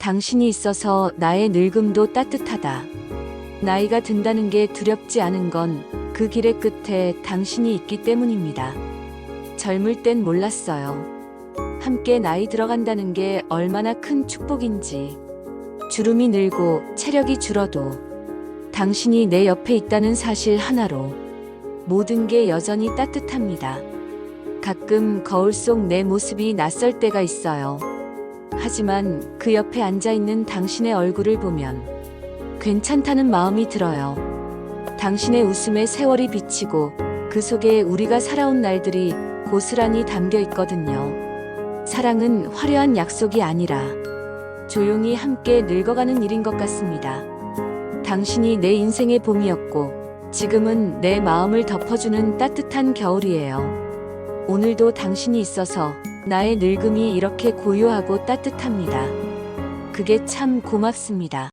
당신이 있어서 나의 늙음도 따뜻하다. 나이가 든다는 게 두렵지 않은 건 그 길의 끝에 당신이 있기 때문입니다. 젊을 땐 몰랐어요. 함께 나이 들어간다는 게 얼마나 큰 축복인지. 주름이 늘고 체력이 줄어도 당신이 내 옆에 있다는 사실 하나로 모든 게 여전히 따뜻합니다. 가끔 거울 속 내 모습이 낯설 때가 있어요. 하지만 그 옆에 앉아 있는 당신의 얼굴을 보면 괜찮다는 마음이 들어요. 당신의 웃음에 세월이 비치고 그 속에 우리가 살아온 날들이 고스란히 담겨 있거든요. 사랑은 화려한 약속이 아니라 조용히 함께 늙어가는 일인 것 같습니다. 당신이 내 인생의 봄이었고 지금은 내 마음을 덮어주는 따뜻한 겨울이에요. 오늘도 당신이 있어서 나의 늙음이 이렇게 고요하고 따뜻합니다. 그게 참 고맙습니다.